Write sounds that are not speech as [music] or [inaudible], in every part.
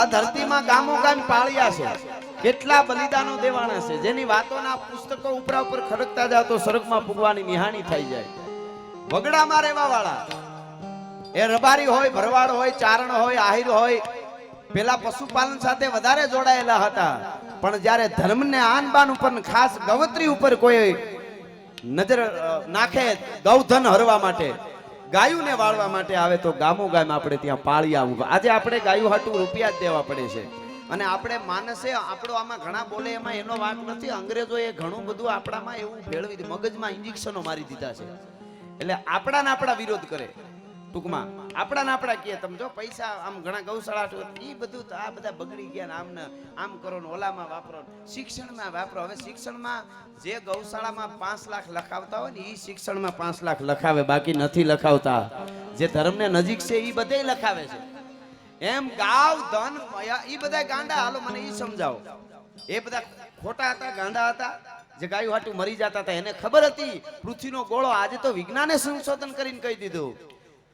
આ ધરતીમાં ગામો ગામ પાળ્યા છે. કેટલા બલિદાનો દેવાના છે. જેની વાતોના પુસ્તકો ઉપરા ઉપર ખડકતા જાવ તો સ્વર્ગમાં પૂગવાની નિહાણી થઈ જાય. વગડામાં રહેવા વાળા એ રબારી હોય, ભરવાડ હોય, ચારણ હોય, આહિર હોય, પેલા પશુપાલન સાથે વધારે જોડાયેલા હતા. પણ જ્યારે ધર્મને આનબાન ઉપર ખાસ ગવત્રી ઉપર કોઈ નજર નાખે, ગૌધન હરવા માટે ગાયુંને વાળવા માટે આવે તો ગામો ગામ આપણે ત્યાં પાળી આવવું આજે આપણે ગાયું હાટું રૂપિયા જ દેવા પડે છે. અને આપણે માનસે આપણો આમાં ઘણા બોલે એમાં એનો વાંક નથી. અંગ્રેજોએ ઘણું બધું આપણામાં એવું ભેળવી મગજમાં ઇન્જેક્શનો મારી દીધા છે. એટલે આપણા ને આપણા વિરોધ કરે. ટૂંકમાં. આપણા ને આપણા કહે, તમે જો પૈસા આમ ઘણા ગૌશાળા એ બધું તો આ બધા બગડી ગયા ને આમ કરો ને ઓલામાં વાપરો શિક્ષણમાં વાપરો. હવે શિક્ષણમાં જે ગૌશાળામાં પાંચ લાખ લખાવતા હોય ને એ શિક્ષણમાં પાંચ લાખ લખાવે, બાકી નથી લખાવતા. જે ધર્મને નજીક છે એ બધે લખાવે છે. એમ ગાવ, ધન એ બધા ગાંડા, હાલો મને એ સમજાવો. એ બધા ખોટા હતા, ગાંડા હતા, જે ગાયું હાટું મરી જતા હતા, એને ખબર હતી પૃથ્વીનો ગોળો આજે તો વિજ્ઞાને સંશોધન કરીને કહી દીધું.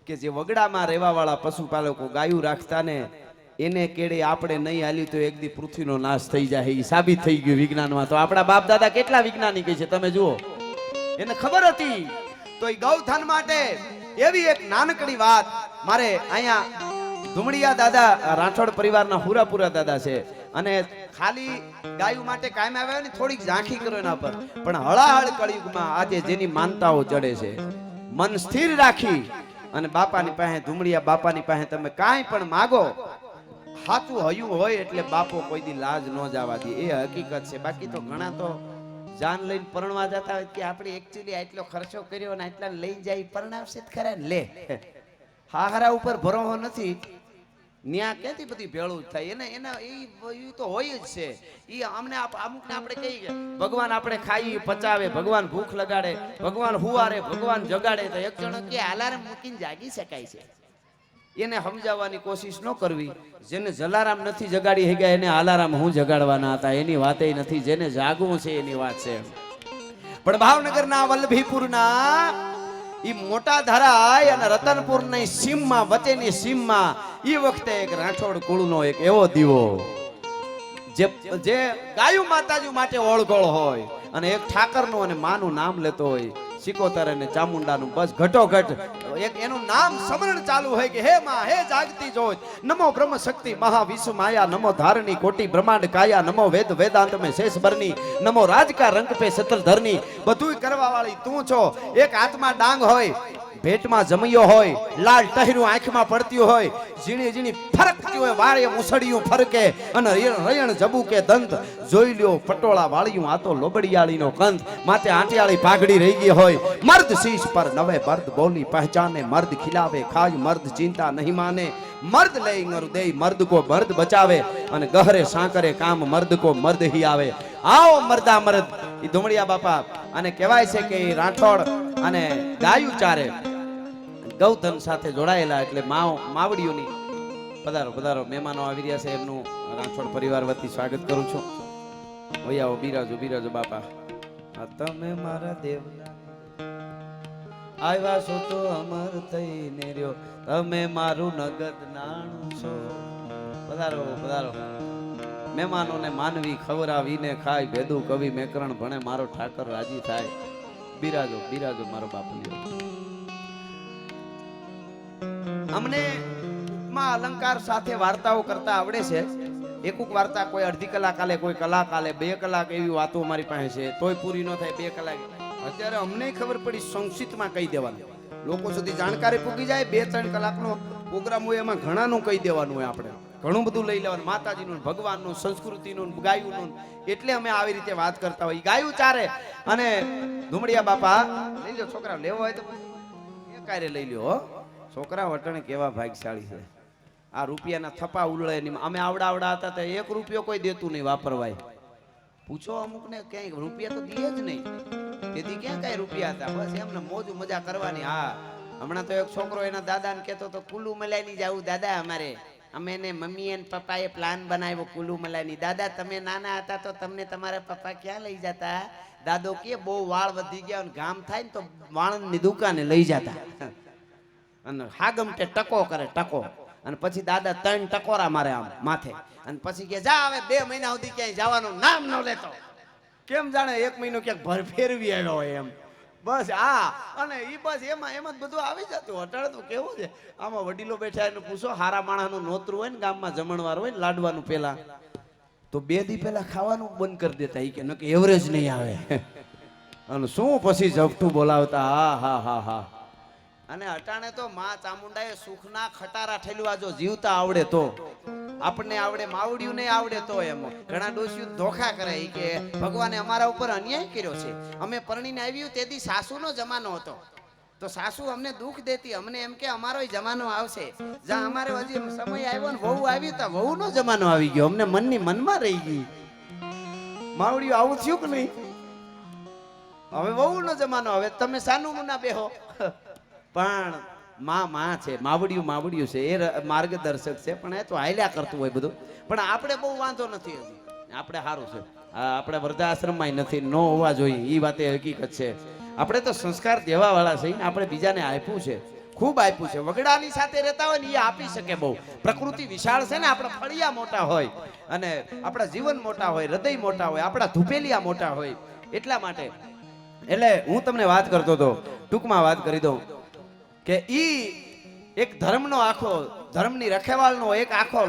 કે જે વગડામાં રહેવા વાળા પશુપાલકો ગાયું રાખતા ને એને કેડે આપણે નહીં હાલ્યું તો એક દી પૃથ્વીનો નાશ થઈ જાય એ સાબિત થઈ ગયું વિજ્ઞાનમાં. તો આપણા બાપ દાદા કેટલા વૈજ્ઞાનિક છે, તમે જુઓ. એને ખબર હતી. તો એ ગૌથાન માટે એવી એક નાનકડી વાત. મારે અહીંયા ધુમડિયા દાદા, રાઠોડ પરિવારના હુરાપુરા દાદા છે. અને ખાલી ગાયું માટે કાયમ આવ્યા ને, થોડીક ઝાંખી કરો એના પર. પણ હળાહળ કળિયુગમાં આજે જેની માનતાઓ ચડે છે. મન સ્થિર રાખી અને બાપાની પાસે ધુમડિયા, બાપાની પાસે તમે કાંઈ પણ માગો સાચું હયું હોય એટલે બાપો કોઈ દી લાજ ન જવા દે. એ હકીકત છે. બાકી તો ઘણા તો જાન લઈને પરણવા જતા હોય કે આપણે એકચ્યુઅલી આટલો ખર્ચો કર્યો અને આટલા લઈ જાય, પરણાવશે ખરા ને લે. [laughs] હાહરા ઉપર ભરોસો નથી. ન્યા ક્યાંથી બધી ભેળું થાય. એને, એના, એ તો હોય જ છે. એ અમને અમુકને આપણે કહીએ ભગવાન આપણે ખાઈ પચાવે, ભગવાન ભૂખ લગાડે, ભગવાન હુવારે, ભગવાન જગાડે, તો એક જણો કે અલાર્મ મૂકીને જાગી શકાય છે. એને સમજાવવાની કોશિશ ન કરવી. જેને જલારામ નથી જગાડી હગ્યા એને અલારામ હું જગાડવાના હતા. એની વાતે નથી. જેને જાગવું છે, એની વાત છે. પણ ભાવનગરના વલ્લભીપુરના ઈ મોટા ધરાય અને રતનપુરની સીમમાં વચ્ચેની સીમમાં ઈ વખતે એક રાઠોડ કુળનો એક એવો દીવો જે જે ગાયું માતાજી માટે ઓળગોળ હોય અને એક ઠાકરનું અને માનું નામ લેતો હોય. સિકોતર અને ચામુંડાનું બસ ઘટોઘટ. એક એનું નામ સ્મરણ ચાલુ હોય કે હે માં, હે જાગતી જોત. નમો બ્રહ્મ શક્તિ મહા વિશ્વ માયા, નમો ધારણી કોટી બ્રહ્માંડ કાયા, નમો વેદ વેદાંત મે શેષ બરની નમો રાજકા રંગ પે સતલ ધરની બધુંય કરવા વાળી તું છો. એક હાથમાં ડાંગ હોય ભેટમાં જમ્યો હોય, લાલ ટહેરું આંખમાં પડતી હોય, ઝીણી ઝીણી ફરકતી હોય, વારે મુસળિયું ફરકે અને રયણ જબુકે દંત. જોઈ લ્યો પટોળા વાળિયું આ તો લોબડિયાળીનો કંત માથે આંટિયાળી પાઘડી રહી ગઈ હોય. મર્દ શીશ પર નવે મર્દ બોલી પહેચાને, મર્દ ખિલાવે, ખાય, મર્દ ચિંતા નહીં માને. મર્દ લઈ હૃદય મર્દ કો મર્દ બચાવે. અને ગહરે સાંકરે કામ, મર્દ કો મર્દ હી આવે આવો મર્દા મર્દ ઈ ધુમડિયા બાપા અને કહેવાય છે કે રાઠોડ અને ગાયું ચારે ગૌધન સાથે જોડાયેલા એટલે માવ, માવડીઓની પધારો પધારો. મહેમાનો આવી રહ્યા છે એમનું રાઠોડ પરિવાર વતી સ્વાગત કરું છું. ઓય બિરાજો બિરાજો, બાપા. તમે મારા દેવ આવ્યા છો તો અમર થઈને રહ્યો. તમે મારું નગદ નાણું છો. પધારો પધારો. મહેમાનોને માનવી ખવરાવીને ખાય. ભેદું કવિ મેકરણ ભણે, મારો ઠાકર રાજી થાય. બિરાજો બિરાજો મારો બાપુ અમને માં અલંકાર સાથે વાર્તાઓ કરતા આવડે છે. એકુક વાર્તા કોઈ અડધી કલાક આલે, કોઈ કલાક આલે, બે કલાક એવી વાતો અમારી પાસે છે, તોય પૂરી ન થાય બે કલાક. અત્યારે અમને ખબર પડી સંક્ષિપ્તમાં કહી દેવાનું. લોકો સુધી જાણકારી પૂગી જાય, બે, ત્રણ કલાકનો પ્રોગ્રામ હોય એમાં ઘણાનું કહી દેવાનું હોય આપણે. ઘણું બધું લઈ લેવાનું, માતાજીનું, ભગવાનનું, સંસ્કૃતિનું, ગાયુંનું. એટલે અમે આવી રીતે વાત કરતા હોય ગાયું ચારે. અને ધુમડિયા બાપા, લઈ લો છોકરા લેવો હોય તો કાર્ય લઈ લ્યો છોકરા વટણે કેવા ભાગ્યશાળી છે. આ રૂપિયાના થપા ઉલળે નહીં અમે આવડા આવડા હતા તો એક રૂપિયો કોઈ દેતું નહીં વાપરવાય. પૂછો અમુક ને ક્યાંય, રૂપિયા તો દે જ નહીં. તેથી ક્યાં કઈ રૂપિયા હતા? બસ એમને મોજ મજા કરવાની. હા. હમણાં તો એક છોકરો એના દાદાને કહેતો તો કુલ્લુ મલાઈની જવું દાદા અમારે. અમે ને મમ્મી અને પપ્પાએ પ્લાન બનાવ્યો કુલ્લુ મલાની દાદા, તમે નાના હતા તો તમને તમારા પપ્પા ક્યાં લઈ જતા? દાદો કે, બહુ વાળ વધી ગયા અને ગામ થાય ને તો વાળંદની દુકાને લઈ જતા. અને હાગમટે ટકો કરે, ટકો. અને પછી દાદા ત્રણ ટકોરા મારે આમ માથે. અને પછી કે, જા હવે, બે મહિના સુધી ક્યાંય જવાનું, નામ ન લેતો. કેમ જાણે એક મહિનો ક્યાંક ભર ફેરવી આવ્યો હોય એમ. બસ આ અને એ બસ એમાં એમાં જ બધું આવી જતું. અટાણે તો કેવું છે? આમાં વડીલો બેઠા એને પૂછો, હારા માણસનું નોતરું હોય ને ગામમાં જમણવાર હોય ને લાડવાનું પેલા. તો બે દી પેલા ખાવાનું બંધ કરી દેતા. એ કે ન એવરેજ નહીં આવે. અને શું પછી ઝપટું બોલાવતા? હા હા હા હા. અને અટાણે તો માં ચામુંડાએ સુખના ખટારા ઠેલવા જો જીવતા આવડે તો. આપણને આવડે માવડિયું નહીં આવડે તો એમ. ઘણા ડોશીઓ ધોખા કરે કે, ભગવાને અમારા ઉપર અન્યાય કર્યો છે. અમે પરણીને આવ્યું, તેથી સાસુનો જમાનો હતો. તો સાસુ અમને દુઃખ દેતી, અમને એમ કે, અમારો જમાનો આવશે. જ્યાં અમારે હજી સમય આવ્યો ને વહુ આવી તો વહુનો જમાનો આવી ગયો. અમને મનની મનમાં રહી ગઈ. માવડિયું આવું થયું કે નહીં? હવે વહુનો જમાનો, હવે તમે સાનું મુના બેહો. [laughs] પણ માં માં છે, માવડિયું માવડિયું છે, એ માર્ગદર્શક છે, પણ એ તો હાલ્યા કરતું હોય બધું. પણ આપણે બહુ વાંધો નથી આપણે સારું છે. આપણે વૃદ્ધાશ્રમમાં નથી, ન હોવા જોઈએ એ વાતે હકીકત છે. આપણે તો સંસ્કાર દેવા વાળા છે આપણે બીજાને આપ્યું છે. ખૂબ આપ્યું છે. વગડાની સાથે રહેતા હોય ને એ આપી શકે બહુ. પ્રકૃતિ વિશાળ છે ને, આપણા ફળિયા મોટા હોય, અને આપણા જીવન મોટા હોય, હૃદય મોટા હોય, આપણા ધુપેલિયા મોટા હોય, એટલા માટે. એટલે હું તમને વાત કરતો હતો, ટૂંકમાં વાત કરી દઉં. કે ઈ એક ધર્મનો આખો, ધર્મની રખેવાળનો એક આખો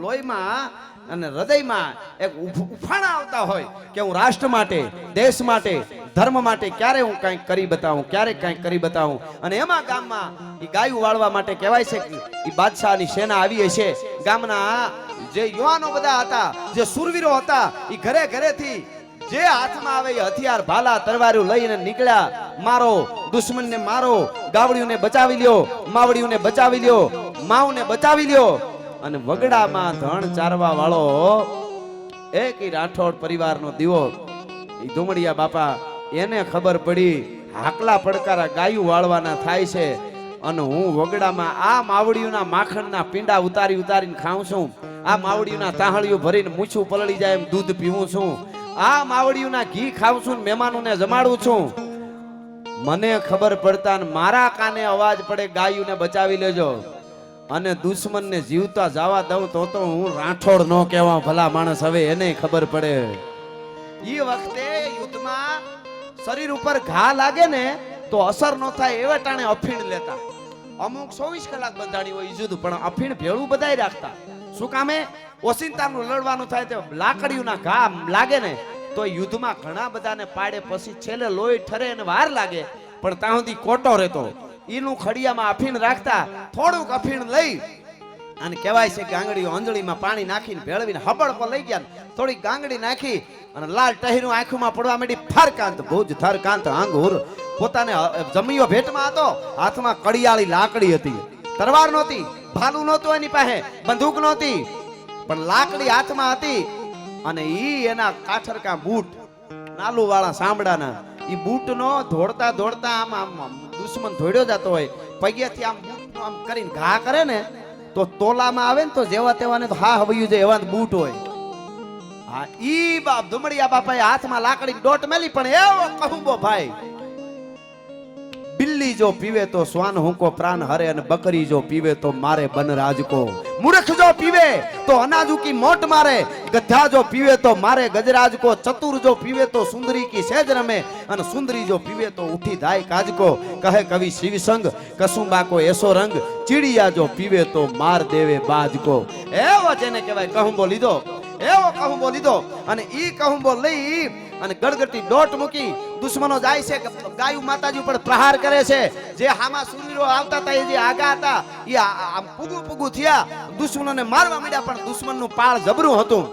લોહીમાં અને હૃદયમાં એક ઉફ- ઉફાણા આવતા હોય કે હું રાષ્ટ્ર માટે, દેશ માટે, ધર્મ માટે ક્યારે હું કાંઈક કરી બતાવું, ક્યારે કાંઈક કરી બતાવું? અને એમાં ગામમાં એ ગાયું વાળવા માટે કહેવાય છે કે એ બાદશાહની સેના આવી હશે ગામના જે યુવાનો બધા હતા, જે સુરવીરો હતા એ ઘરે ઘરેથી જે હાથમાં આવે હથિયાર ભાલા તરવારું લઈને નીકળ્યા. મારો દુશ્મનને મારો ગાવડિયુંને બચાવી લ્યો માવડિયુંને બચાવી લ્યો, માવને બચાવી લ્યો. અને વગડામાં ધણ ચારવા વાળો એક રાઠોડ પરિવારનો દીવો. એ ધુમડિયા બાપા, એને ખબર પડી, હાકલા પડકારા ગાયું વાળવાના થાય છે. અને હું વગડામાં આ માવડીઓના માખણના પીંડા ઉતારી ઉતારીને ખાઉં છું. આ માવડીઓના તાહળિયું ભરીને મૂછું પલળી જાય એમ દૂધ પીવું છું. આ માવડીઓના ઘી ખાઉં છું મહેમાનોને જમાડું છું. મને ખબર પડતા મારા કાને અવાજ પડે, ગાયુંને બચાવી લેજો. અને દુશ્મનને જીવતા જવા દઉં તો તો હું રાઠોડ નો કહેવા ભલા માણસ. હવે એને ખબર પડે. એ વખતે યુદ્ધમાં શરીર ઉપર ઘા લાગે ને, તો અસર ન થાય એવા ટાણે અફીણ લેતા. અમુક 24 કલાક બંધાણી હોય યુદ્ધ પણ અફીણ ભેળું બધાય રાખતા. શું કામે? ઓસિંતાનું લડવાનું થાય તો લાકડીઓના ઘા લાગે ને, તો યુદ્ધમાં ઘણા બધાને પાડે, પછી છેલ્લે લોહી ઠરે અને વાર લાગે. પણ ત્યાં સુધી કોટો રહેતો. ઈનું ખડિયામાં અફીણ રાખતા થોડુંક અફીણ લઈ અને કહેવાય છે ગાંગડીઓ અંજળીમાં પાણી નાખીને ભેળવીને હબળ પર લઈ ગયા. થોડી ગાંગડી નાખી અને લાલ ટહીરું આંખમાં પડવા માંડી ફરકાંત, ભુજ થરકાંત, આંગુર. પોતાને જમીયો ભેટમાં હતો. હાથમાં કડિયાળી લાકડી હતી. તરવાર નહોતી. ભાલું નહોતું એની પાસે, બંદૂક નહોતી, પણ લાકડી હાથમાં હતી અને ઈ એના કાઠરકા બૂટ નાલુ વાળા સાંભળાના ઈ બૂટનો ધોડતા ધોડતા આમ આમ દુશ્મન ધોડ્યો જતો હોય. પગેથી આમ બૂટનો આમ કરીને ઘા કરે ને, તો તોલામાં આવે ને તો જેવા તેવાને તો હા હવયું છે એવા બૂટ હોય. હા, ઈ બાપ ધુમડિયા બાપાએ હાથમાં લાકડી દોટ મેલી, પણ એવો કહુંબો ભાઈ બિલ્લી જો પીવે તો શ્વાન હુંકો પ્રાણ હરે અને બકરી જો પીવે તો મારે બન રાજકો મૂર્ખ જો પીવે તો અનાજુ કી મોટ મારે ગધા જો પીવે તો મારે ગજરાજ કો ચતુર જો પીવે તો સુંદરી કી સેજ રમે અને સુંદરી જો પીવે તો ઉઠી ધાય કાજકો કહે કવિ શિવસંગ કસુંબા કો એસો રંગ ચીડિયા જો પીવે તો માર દેવે બાજકો એવો જેને કહેવાય કહુંબો લીધો એવો કહુંબો લીધો અને ઈ કહુંબો લઈ અને ગડગડતી દોટ મૂકી દુશ્મનો જાય છે ગાયું માતાજી ઉપર પ્રહાર કરે છે. જે હામાં સુનીરો આવતા હતા, એ જે આગા હતા, એ આમ પુગુ પુગુ થયા. દુશ્મનોને મારવા માંડ્યા, પણ દુશ્મનનું પાળ જબરું હતું.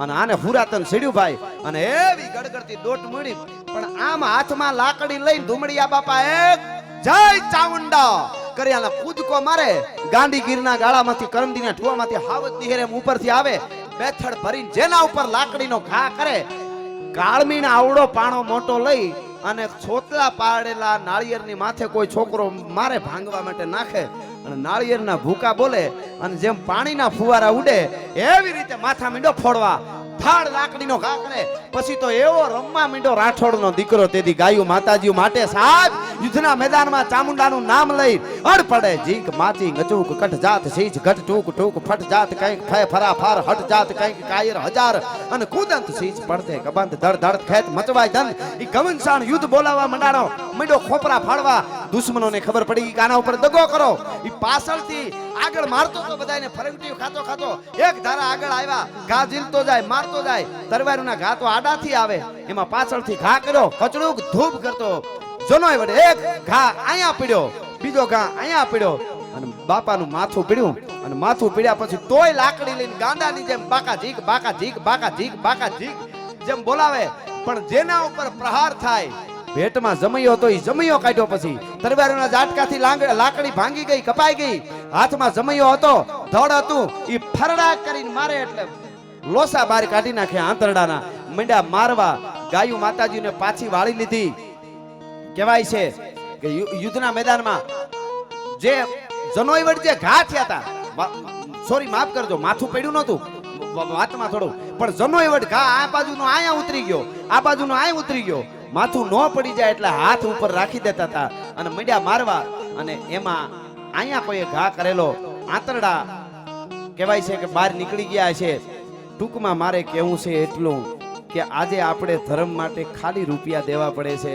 અને આને હુરાતન સીડ્યું ભાઈ અને એવી ગડગડતી દોટ મૂડી પણ આમ હાથમાં લાકડી લઈને ધુમડિયા બાપા એક, જય ચામુંડા! કર્યાના કૂદકો મારે ગાંધીગીરના ગાળામાંથી, કરમદીના ઠુવામાંથી, હાવત દિહેરે ઉપરથી આવે. બેથડ ભરીને જેના ઉપર લાકડીનો ઘા કરે કાળમીણ આવડો પાણો મોટો લઈ અને છોતલા પાડેલા નાળિયેરની માથે કોઈ છોકરો મારે ભાંગવા માટે નાખે અને નાળિયેરના ભૂકા બોલે અને જેમ પાણીના ફુવારા ઉડે એવી રીતે માથા મીંડો ફોડવા ફાડ લાકડીનો ઘા કરે. પછી તો એવો રમવા મીંડો રાઠોડનો દીકરો. તેથી ગાયું માતાજી માટે સાહેબ, યુદ્ધના મેદાનમાં ચામુંડાનું નામ લઈ અડ પડે જીંક માચી ગચુક કટ જાત સીજ ઘટ, ટૂક ટૂક ફટ જાત કંઈક ફે ફરા ફાર હટ જાત કંઈક કાયર, હજાર અને કુદંત સીજ પડતે. કબંત ધડ ધડ, ખેત, મચવાય ધન. ઈ ગમનસાણ યુદ્ધ બોલાવા મંડાણો. મીંડો ખોપરા ફાડવા. દુશ્મનોને ખબર પડી કે આના ઉપર દગો કરો. ઈ પાછળથી આગળ મારતો તો બધાને ફરંગટીઓ ખાતો ખાતો એક ધારા આગળ આવ્યા, ઘા ઝીલતો જાય, મારતો જાય. તરવારના ઘા તો આડાથી આવે, એમાં પાછળથી ઘા કર્યો, કચડુક ધૂપ કરતો. જોનોય વડે એક ઘા અહીંયા પીડ્યો, બીજો ઘા અહીંયા પીડ્યો. અને બાપાનું માથું પીડ્યું, અને માથું પીડ્યા પછી તોય લાકડી લઈને ગાંડાની જેમ બાકા ઝીક બાકા ઝીક બાકા ઝીક બાકા ઝીક જેમ બોલાવે. પણ જેના ઉપર પ્રહાર થાય ભેટમાં જમૈયો હતો એ જમૈયો કાઢ્યો પછી. તરવારના ઝાટકાથી લાકડી ભાંગી ગઈ, કપાઈ ગઈ. હાથમાં જમૈયો હતો, ધડ હતું એ ફરડા કરીને મારે એટલે લોસા બાર કાઢી નાખ્યા આંતરડાના. મંડ્યા મારવા ગાયું માતાજીને પાછી વાળી લીધી. કહેવાય છે કે યુદ્ધના મેદાનમાં જે જનોઈવડ જે ઘા થયા હતા સોરી, માફ કરજો, માથું પડ્યું નહોતું. વાતમાં થોડું. પણ જનોઈવડ ઘા આ બાજુનો આયા ઉતરી ગયો, આ બાજુનો આયા ઉતરી ગયો. માથું ન પડી જાય એટલે હાથ ઉપર રાખી દેતા હતા અને મીડિયા મારવા અને એમાં અહીંયા કોઈએ ઘા કરેલો આંતરડા કહેવાય છે કે બહાર નીકળી ગયા છે. ટૂંકમાં મારે કહેવું છે એટલું કે આજે આપણે ધર્મ માટે ખાલી રૂપિયા દેવા પડે છે.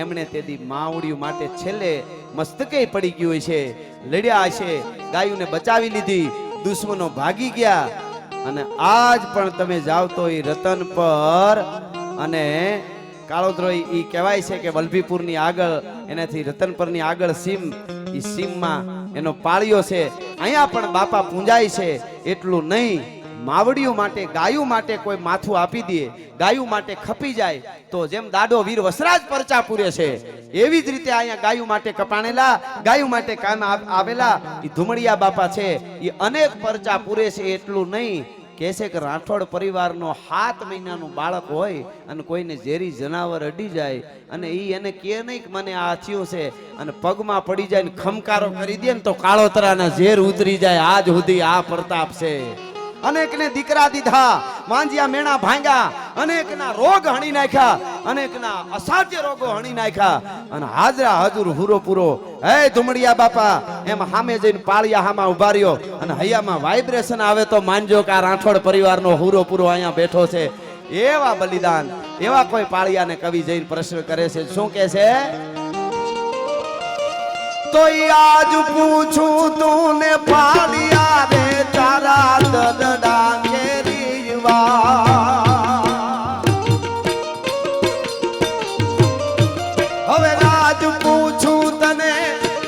એમણે તેથી માવડિયું માટે છેલ્લે મસ્તકે પડી ગયું છે. લડ્યા છે, ગાયુને બચાવી લીધી, દુશ્મનો ભાગી ગયા. અને આજ પણ તમે જાવ તો એ રતન પર અને કાળોદ્રોઈ એ કહેવાય છે કે વલભીપુરની આગળ, એનાથી રતનપરની આગળ સીમ એ સીમમાં એનો પાળ્યો છે. અહીંયા પણ બાપા પૂંજાય છે. એટલું નહીં, માવડીઓ માટે, ગાયું માટે કોઈ માથું આપી દે, ગાયું માટે ખપી જાય, તો જેમ દાડો વીર વસરાજ પરચા પૂરે છે, એવી જ રીતે અહીંયા ગાયું માટે કપાણેલા, ગાયું માટે કામ આવેલા એ ધુમડિયા બાપા છે. એ અનેક પરચા પૂરે છે, એટલું નહીં કહે છે કે રાઠોડ પરિવારનો સાત મહિનાનું બાળક હોય અને કોઈને ઝેરી જનાવર અડી જાય અને એ એને કહે નહીં કે મને આ થયું છે અને પગમાં પડી જાય ને ખમકારો કરી દે ને તો કાળોતરાના ઝેર ઉતરી જાય. આજ સુધી આ પ્રતાપ છે. અનેકને દીકરા દીધા, માંજિયા મેણા ભાંગ્યા, અનેકના રોગ હણી નાખ્યા, અનેકના અસાધ્ય રોગો હણી નાખ્યા. અને હાજરા હજુર હુરો પૂરો. હે ધુમડિયા બાપા, એમ હામે જઈને પાળિયા હામાં ઊભા રહ્યો. અને હૈયામાં વાઇબ્રેશન આવે તો માનજો કે આ રાઠોડ પરિવારનો હુરો પૂરો અહીંયા બેઠો છે. એવા બલિદાન, એવા કોઈ પાળિયાને કવિ જઈને પ્રશ્ન કરે છે. શું કે છે? તો આજ પૂછું તું ને પાલિયા રે તારા દદડા કેરીવા હવે આજ પૂછું તને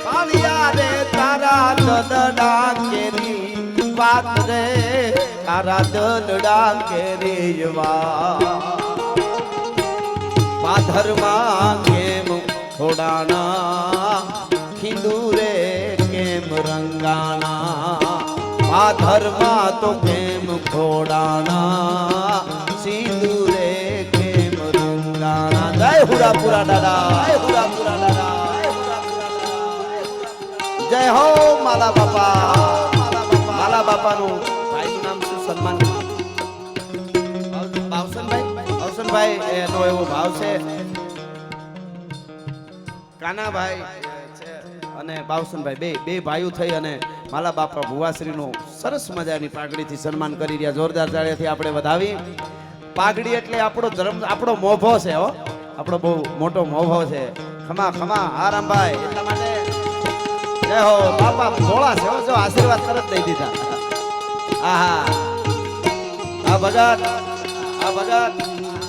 પાલિયા રે તારા દદડા કેરી વાત રે, તારા દદડા કેરીવા પાથરમાં કેમ થોડાના ખીંદુરે કેમ રંગાણા? પાથરમાં તો કેમ ખોડાણા સિંદુરે કેમ રંગાણા? જય હુરાપુરા દાદા, જય હુરાપુરા દાદા, જય હો માલા બાપા, માલા બાપાનું ભાઈનું નામ શું સન્માન ભાવસનભાઈ ભાવસનભાઈ એનો એવો ભાવ છે કાનાભાઈ અને બાવસનભાઈ બે બે ભાઈઓ થઈ અને માલા બાપા ભુવાશ્રીનું સરસ મજાની પાઘડીથી સન્માન કરી રહ્યા. જોરદાર તાળીઓથી આપણે વધાવી. પાઘડી એટલે આપણો ધર્મ, આપણો મોભો છે, હો. આપણો બહુ મોટો મોભો છે. ખમા ખમા આરામભાઈ એટલા માટે જય હો. બાપા ભોળા છે જો આશીર્વાદ તરત દઈ દીધા. આહા. આ ભગત આ ભગત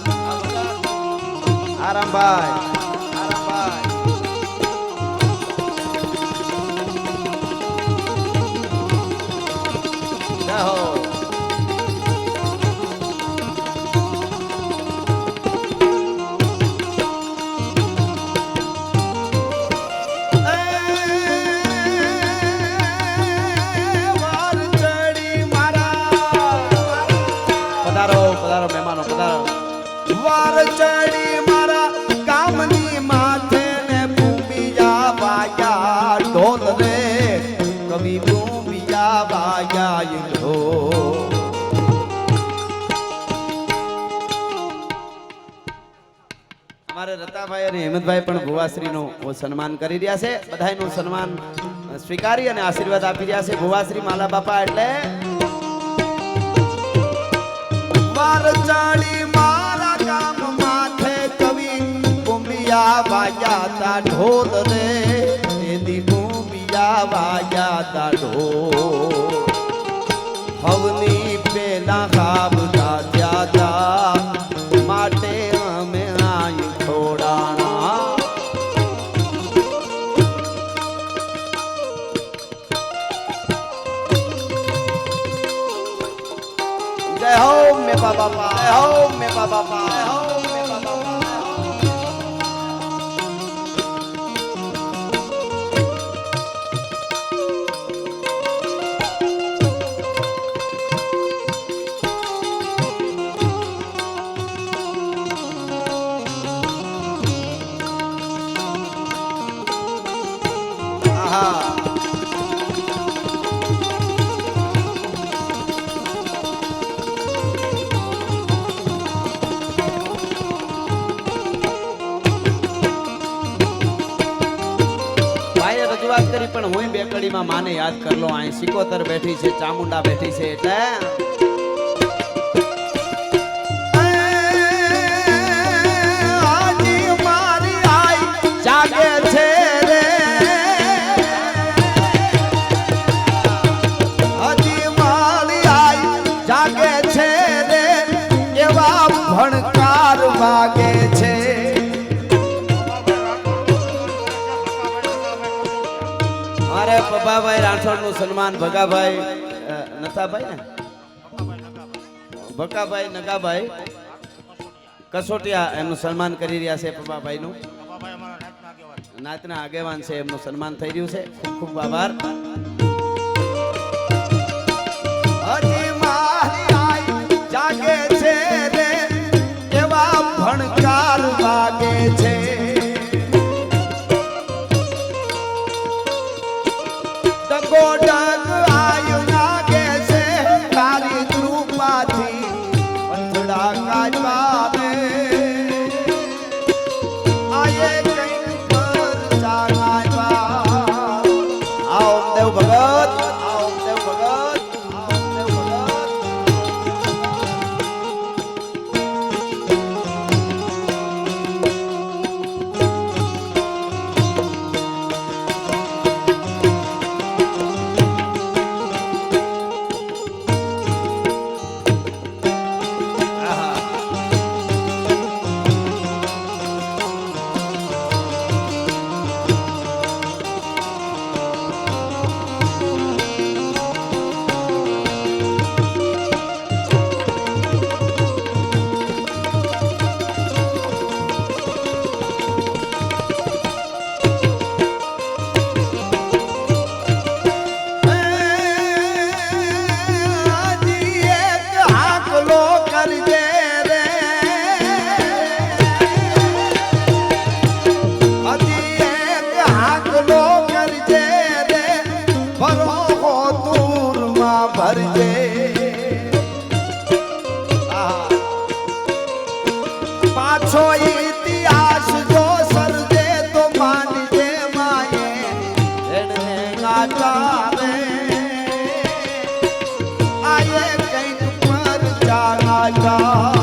આ ભગત આરામભાઈ જય હો. પધારો પધારો મહેમાનો પધારો. વાર ચડી રતાભાઈ અને હેમંતભાઈ પણ ભુવાશ્રીનું સન્માન કરી રહ્યા છે. બધાનું સન્માન સ્વીકારી અને આશીર્વાદ આપી રહ્યા છે ભુવાશ્રી માલા બાપા એટલે. માર ચાળી મારા ગામ માથે કવિ કુંભિયા વાગ્યા તા ઢોલ રે. એની કુંભિયા વાગ્યા તા ઢોલ. હવની પેલા ખાબતા મેપા બાપા જય હો કડીમાં માને યાદ કર લો અહીં સિકોતર બેઠી છે ચામુંડા બેઠી છે એટલે પપ્પાભાઈ રાઠોડનું સન્માન ભગાભાઈ નથાભાઈ ને? ભકાભાઈ નગાભાઈ. કસોટિયા એમનું સન્માન કરી રહ્યા છે પપ્પાભાઈ નું નાતના આગેવાન છે, એમનું સન્માન થઈ રહ્યું છે. ખૂબ ખૂબ આભાર. राजा